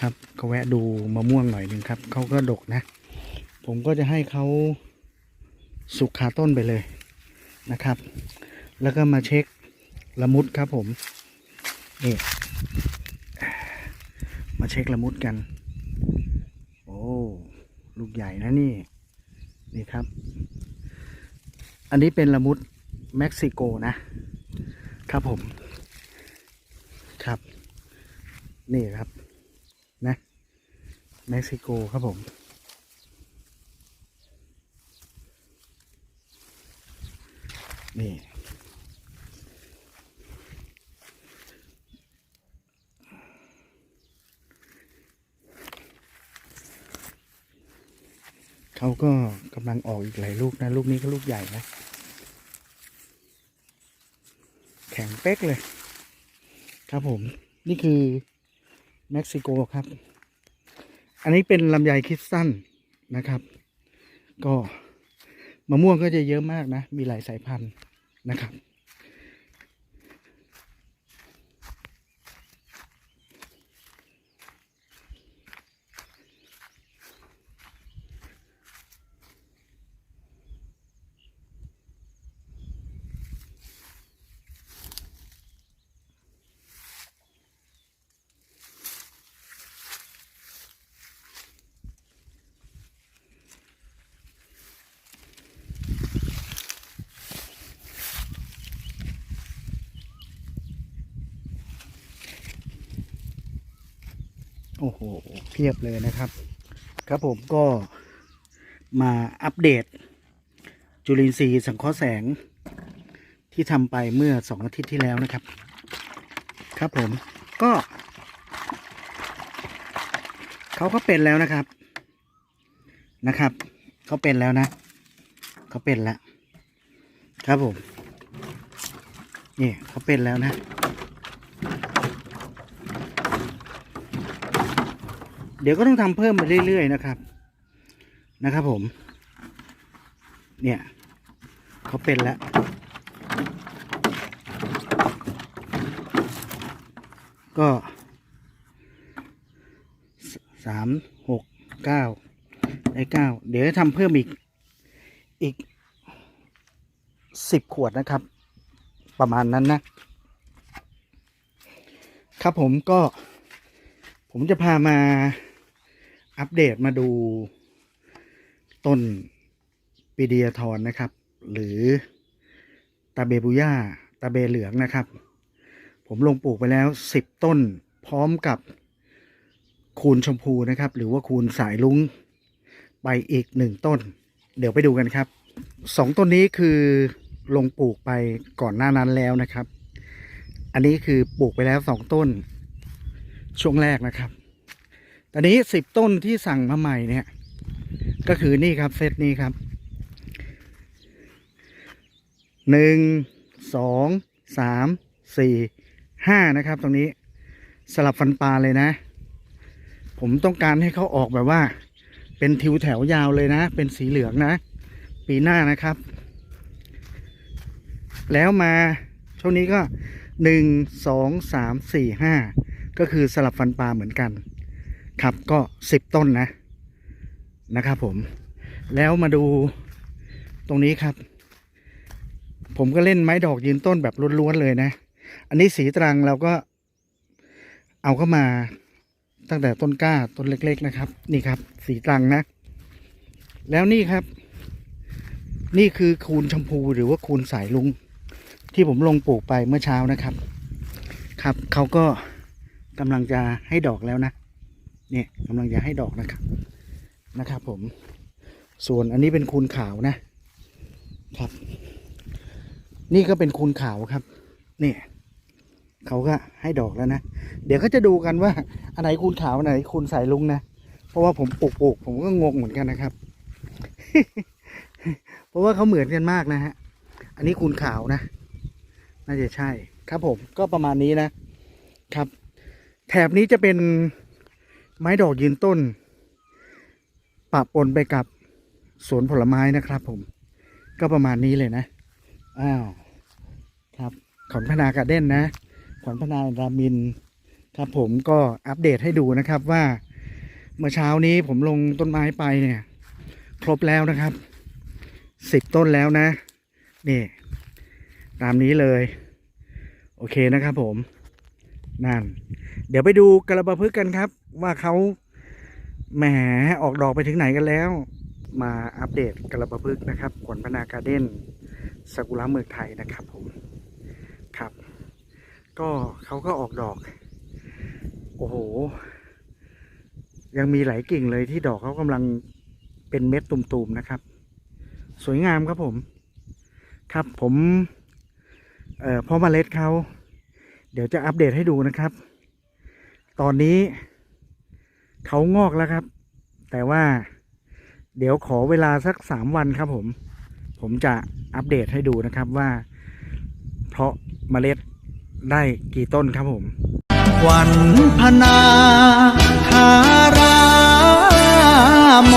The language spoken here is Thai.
ครับก็แวะดูมะม่วงหน่อยหนึ่งครับเขาก็ดกนะ ผมก็จะให้เขาสุกขาต้นไปเลยนะครับ แล้วก็มาเช็คละมุดครับผมนี่มาเช็คละมุดกัน โอ้ลูกใหญ่นะนี่นี่ครับ อันนี้เป็นละมุดเม็กซิโกนะ ครับผม ครับ นี่ครับ เม็กซิโกครับผมนี่เขาก็กำลังออกอีกหลายลูกนะ ลูกนี้ก็ลูกใหญ่นะ แข็งเป๊กเลย ครับผม นี่คือเม็กซิโกครับ อันนี้เป็นลำไยคริสตันนะครับ ก็มะม่วงก็จะเยอะมากนะ มีหลายสายพันธุ์นะครับ โอ้โหเพียบเลยนะครับ ครับผมก็มาอัปเดต จุลินทรีย์สังเคราะห์แสง ที่ทำไปเมื่อสองอาทิตย์ที่แล้วนะครับ ครับผมก็เขาก็เป็นแล้วนะครับนะครับเขาเป็นแล้วนะเขาเป็นแล้วครับผมนี่เขาเป็นแล้วนะ เดี๋ยวก็ต้องทำเพิ่มไปเรื่อยๆนะครับ นะครับผม เนี่ยเขาเป็นแล้วก็สามหกเก้าได้เก้าเดี๋ยวจะทำเพิ่มอีกอีกสิบขวดนะครับ ประมาณนั้นนะ ครับผมก็ ผมจะพามา อัปเดตมาดูต้นปีเดียทอนนะครับ หรือตาเบบุย่าตาเบเหลืองนะครับ ผมลงปลูกไปแล้วสิบต้นพร้อมกับคูณชมพูนะครับ หรือว่าคูณสายลุงไปอีกหนึ่งต้น เดี๋ยวไปดูกันครับสองต้นนี้คือลงปลูกไปก่อนหน้านั้นแล้วนะครับ อันนี้คือปลูกไปแล้วสองต้น ช่วงแรกนะครับ ตอนนี้สิบต้นที่สั่งมาใหม่เนี่ย ก็คือนี่ครับเซตนี้ครับหนึ่งสองสามสี่ห้านะครับ ตรงนี้สลับฟันปลาเลยนะ ผมต้องการให้เขาออกแบบว่า เป็นทิวแถวยาวเลยนะ เป็นสีเหลืองนะ ปีหน้านะครับ แล้วมาช่วงนี้ก็หนึ่งสองสามสี่ห้าก็คือสลับฟันปลาเหมือนกัน ครับก็สิบต้นนะนะครับผม แล้วมาดูตรงนี้ครับ ผมก็เล่นไม้ดอกยืนต้นแบบล้วนๆเลยนะ อันนี้สีตรังเราก็เอาเข้ามาตั้งแต่ต้นกล้าต้นเล็ก ๆนะครับ นี่ครับ สีตรังนะ แล้วนี่ครับ นี่คือคูณชมพูหรือว่าคูณสายลุง ที่ผมลงปลูกไปเมื่อเช้านะครับ ครับเขาก็กำลังจะให้ดอกแล้วนะ เนี่ยกำลังจะให้ดอกนะครับนะครับผม ส่วนอันนี้เป็นคูณขาวนะครับ นี่ก็เป็นคูณขาวครับ เนี่ยเขาก็ให้ดอกแล้วนะ เดี๋ยวเขาจะดูกันว่าอันไหนคูณขาวอันไหนคูณสายลุงนะ เพราะว่าผมปลูกปลูกผมก็งงเหมือนกันนะครับ เพราะว่าเขาเหมือนกันมากนะฮะ อันนี้คูณขาวนะ น่าจะใช่ ครับผมก็ประมาณนี้นะครับ แถบนี้จะเป็น ไม้ดอกยืนต้นปะปนไปกับสวนผลไม้นะครับผม ก็ประมาณนี้เลยนะ อ้าว ครับขอนพนากาเด้นนะขอนพนารามิน ครับผมก็อัปเดตให้ดูนะครับว่า เมื่อเช้านี้ผมลงต้นไม้ไปเนี่ย ครบแล้วนะครับสิบต้นแล้วนะ นี่ ตามนี้เลย โอเคนะครับผม นั่น เดี๋ยวไปดูกระบะพึกกันครับ ว่าเขาแหมออกดอกไปถึงไหนกันแล้ว มาอัปเดตกระบะพึกษ์นะครับขวัญพนาการ์เด้นสกุระเมืองไทยนะครับผมครับ ก็เขาก็ออกดอก โอ้โห ยังมีหลายกิ่งเลยที่ดอกเขากำลังเป็นเม็ดตุ่มๆนะครับ สวยงามครับผม ครับผมเอ่อพ่อเมล็ดเขาเดี๋ยวจะอัปเดตให้ดูนะครับ ตอนนี้ เขางอกแล้วครับ แต่ว่าเดี๋ยวขอเวลาสักสามวันครับผม ผมจะอัปเดตให้ดูนะครับว่า เพราะเมล็ดได้กี่ต้นครับผมขวัญพนาคาราม